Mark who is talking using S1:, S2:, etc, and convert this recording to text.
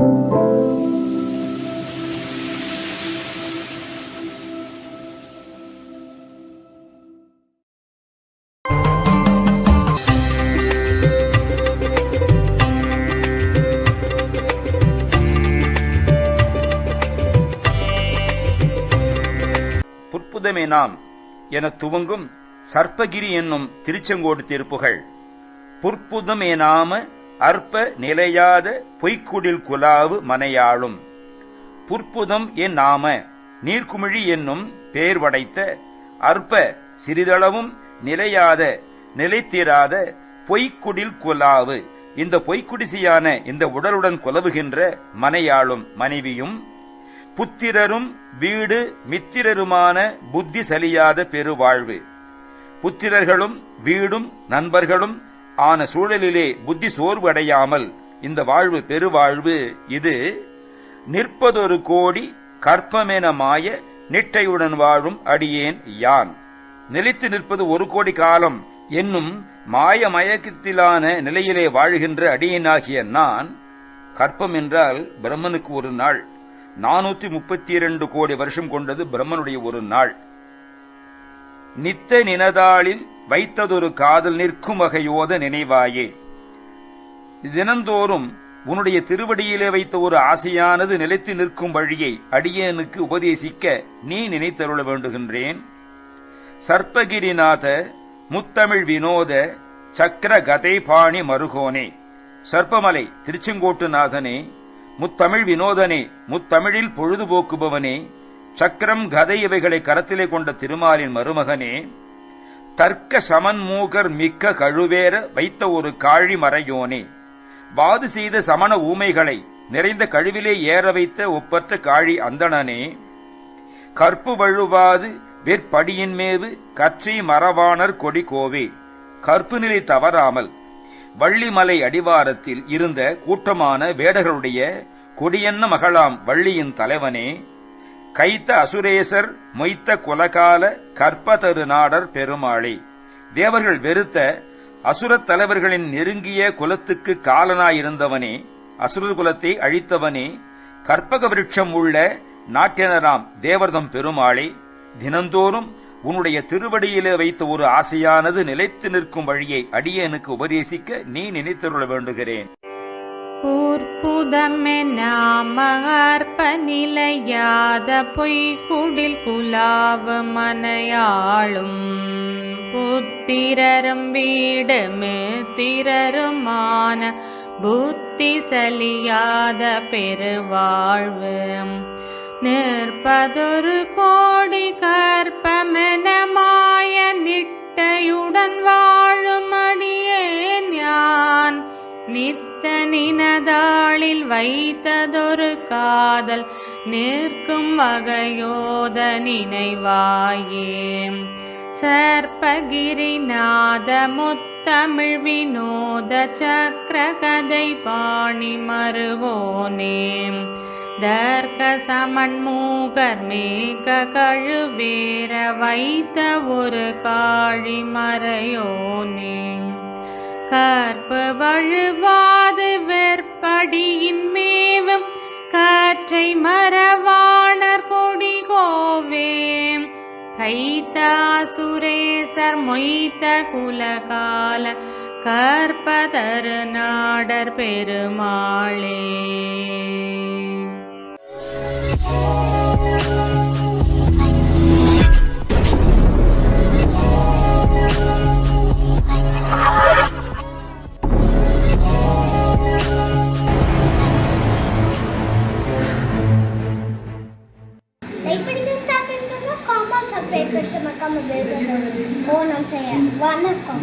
S1: புற்புதமே நாம் என துவங்கும் சர்ப்பகிரி என்னும் திருச்செங்கோடு திருப்புகள். புற்புதமே நாம அற்ப நிலையாத பொய்க்குடில் குலாவு மனையாளும். புற்புதம் என் நாம நீர்க்குமிழி என்னும் பேர் படைத்த அற்ப சிறிதளவும் நிலையாத நிலைத்திராத பொய்க்குடில் குலாவு. இந்த பொய்க்குடிசியான இந்த உடலுடன் குலவுகின்ற மனையாளும் மனைவியும் புத்திரரும் வீடு மித்திரருமான புத்தி சலியாத பெருவாழ்வு. புத்திரர்களும் வீடும் நண்பர்களும் ஆன சூழலிலே புத்தி சோர்வு அடையாமல் இந்த வாழ்வு பெருவாழ்வு இது நிற்பதொரு கோடி கற்பமென மாய நிட்டையுடன் வாழும் அடியேன் யான். நிலைத்து நிற்பது ஒரு கோடி காலம் என்னும் மாய மயக்கத்திலான நிலையிலே வாழ்கின்ற அடியேனாகிய நான் கற்பம் என்றால் பிரம்மனுக்கு ஒரு நாள். நானூத்தி முப்பத்தி இரண்டு கோடி வருஷம் கொண்டது பிரம்மனுடைய ஒரு நாள். நித்த நினதாளின் வைத்ததொரு காதல் நிற்கும் வகையோத நினைவாயே. தினந்தோறும் உன்னுடைய திருவடியிலே வைத்த ஒரு ஆசையானது நிலைத்து நிற்கும் வழியை அடியேனுக்கு உபதேசிக்க நீ நினைத்தருள வேண்டுகின்றேன். சர்ப்பகிரிநாத முத்தமிழ் வினோத சக்கர கதை பாணி மருகோனே. சர்ப்பமலை திருச்செங்கோட்டுநாதனே முத்தமிழ் வினோதனே முத்தமிழில் பொழுதுபோக்குபவனே. சக்கரம் கதை இவைகளை கரத்திலே கொண்ட திருமாலின் மருமகனே. தர்க்க சமன்மூகர் மிக்க கழுவேற வைத்த ஒரு காழி மறையோனே. வாது செய்த சமண ஊமைகளை நிறைந்த கழுவிலே ஏற வைத்த ஒப்பற்ற காழி அந்தணனே. கற்பு வழுவாது வெற்படியின் மேவு கற்றி மரவாணர் கொடி கோவே. கற்பு நிலை தவறாமல் வள்ளிமலை அடிவாரத்தில் இருந்த கூட்டமான வேடர்களுடைய கொடியன்ன மகளாம் வள்ளியின் தலைவனே. கைத்த அசுரேசர் மொய்த்த குலகால கற்பதரு நாடர் பெருமாளே. தேவர்கள் வெறுத்த அசுரத் தலைவர்களின் நெருங்கிய குலத்துக்கு காலனாயிருந்தவனே அசுரர் குலத்தை அழித்தவனே கற்பக விருட்சம் உள்ள நாட்டினராம் தேவர்தம் பெருமாளே தினந்தோறும் உன்னுடைய திருவடியிலே வைத்த ஒரு ஆசையானது நிலைத்து நிற்கும் வழியை அடியனுக்கு உபதேசிக்க நீ நினைத்தருள வேண்டுகிறேன்.
S2: ஊர்ப்புதமெனாமகற்ப நிலையாத பொய்குடில் குலாவு மனையாளும். புத்திரரும் வீடு மித்திரருமான புத்தி சலியாத பெருவாழ்வு. நிற்பதொரு கோடி கற்பமே வைத்ததொரு காதல் நிற்கும் வகையோத நினைவாயே. சர்பகிரிநாத முத்தமிழ் வினோத சக்கரகதை பாணி மறுவோனே. தர்க்க சமன்மூகர் மேக கழுவேற வைத்த ஒரு காழி மறையோனே. கற்பு வழுவா வெற்படியின் மேவும் காற்றை மரவாணர் கொடி கோவே கைத்த சுரேசர் மொய்த்த குலகால கற்பதரு நாடர் பெருமாளே.
S3: భయపడిపోయిన సాపేం కదా కామన్ సాపేం పెట్టమకమ బేబన ఓ నమసయ్య వానకం